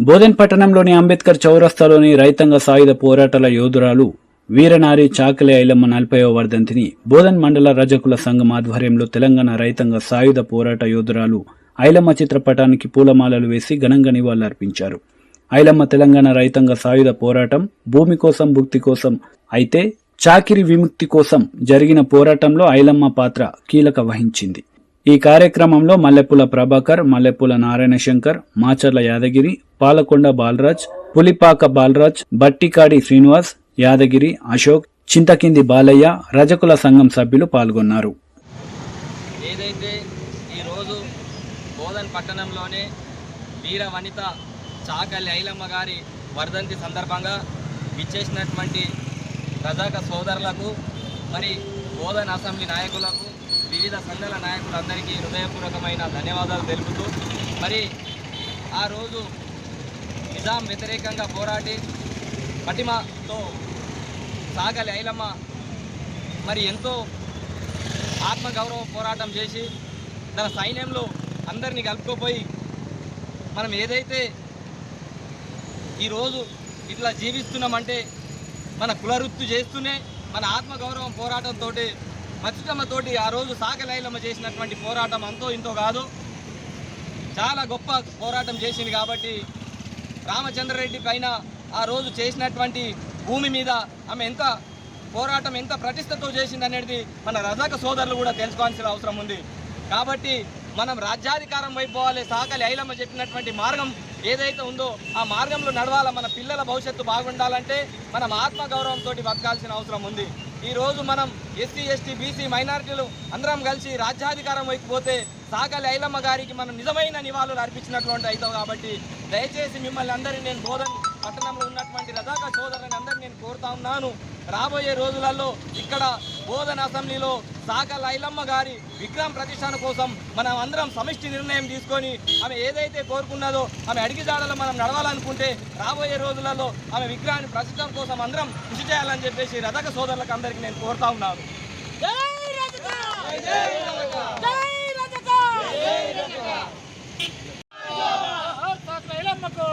బోధన్ పట్టణంలోని అంబేద్కర్ చౌరస్తాలోని రైతాంగ సాయుధ పోరాటాల యోధురాలు వీరనారి చాకలే ఐలమ్మ నలభైవ వర్ధంతిని బోధన్ మండల రజకుల సంఘం ఆధ్వర్యంలో తెలంగాణ రైతాంగ సాయుధ పోరాట యోధురాలు ఐలమ్మ చిత్రపటానికి పూలమాలలు వేసి ఘనంగా నివాళులర్పించారు. ఐలమ్మ తెలంగాణ రైతాంగ సాయుధ పోరాటం భూమి కోసం భుక్తి కోసం అయితే చాకిరి విముక్తి కోసం జరిగిన పోరాటంలో ఐలమ్మ పాత్ర కీలక వహించింది. ఈ కార్యక్రమంలో మల్లెపూల ప్రభాకర్ మల్లెపూల నారాయణ శంకర్ మాచర్ల యాదగిరి పాలకొండ బాలరాజ్ పులిపాక బాలరాజ్ బట్టికాడి శ్రీనివాస్ యాదగిరి అశోక్ చింతకింది బాలయ్య రజకుల సంఘం సభ్యులు పాల్గొన్నారు. ఏదైతే ఈరోజు బోధన్ పట్టణంలోనే వీర వనిత చాకలి ఐలమ్మ గారి వర్ధంతి సందర్భంగా విచ్చేసినటువంటి రజాక సోదరులకు మరి బోధన్ అసెంబ్లీ నాయకులకు వివిధ సంఘాల నాయకులందరికీ హృదయపూర్వకమైన ధన్యవాదాలు తెలుపుతూ మరి ఆ రోజు నిజాం వ్యతిరేకంగా పోరాటి పటిమతో సాగలి ఐలమ్మ మరి ఎంతో ఆత్మగౌరవ పోరాటం చేసి తన సైన్యంలో అందరినీ కలుపుకోపోయి మనం ఏదైతే ఈరోజు ఇట్లా జీవిస్తున్నామంటే మన కులవృత్తి చేస్తూనే మన ఆత్మగౌరవం పోరాటంతో మత్స్యమ్మతోటి ఆ రోజు సాకలైలమ్మ చేసినటువంటి పోరాటం అంతో ఇంతో కాదు. చాలా గొప్ప పోరాటం చేసింది కాబట్టి రామచంద్రరెడ్డి పైన ఆ రోజు చేసినటువంటి భూమి మీద ఆమె ఎంత పోరాటం ఎంత ప్రతిష్టతో చేసింది అనేది మన రజాక సోదరులు కూడా తెలుసుకోవాల్సిన అవసరం ఉంది. కాబట్టి మనం రాజ్యాధికారం వైపు పోవాలి సాకలి ఐలమ్మ చెప్పినటువంటి మార్గం ఏదైతే ఉందో ఆ మార్గంలో నడవాలా మన పిల్లల భవిష్యత్తు బాగుండాలంటే మనం ఆత్మగౌరవంతో బతకాల్సిన అవసరం ఉంది. ఈరోజు మనం ఎస్సీ ఎస్టీ బీసీ మైనారిటీలు అందరం కలిసి రాజ్యాధికారం వైపుపోతే సాగలి ఐలమ్మ గారికి మనం నిజమైన నివాళులు అర్పించినటువంటి అవుతాం కాబట్టి దయచేసి మిమ్మల్ని అందరినీ నేను బోధన పట్టణంలో ఉన్నటువంటి రజాక సోదరుని అందరినీ నేను కోరుతా ఉన్నాను. రాబోయే రోజులలో ఇక్కడ బోధన అసెంబ్లీలో సాక లైలమ్మ గారి విగ్రహం ప్రతిష్టాన కోసం మనం అందరం సమిష్టి నిర్ణయం తీసుకొని ఆమె ఏదైతే కోరుకున్నదో ఆమె అడిగిజాడలో మనం నడవాలనుకుంటే రాబోయే రోజులలో ఆమె విగ్రహాన్ని ప్రతిష్టం కోసం అందరం కృషి చేయాలని చెప్పేసి రథక సోదరులకు అందరికీ నేను కోరుతా ఉన్నాను. సాకలైలమ్మకు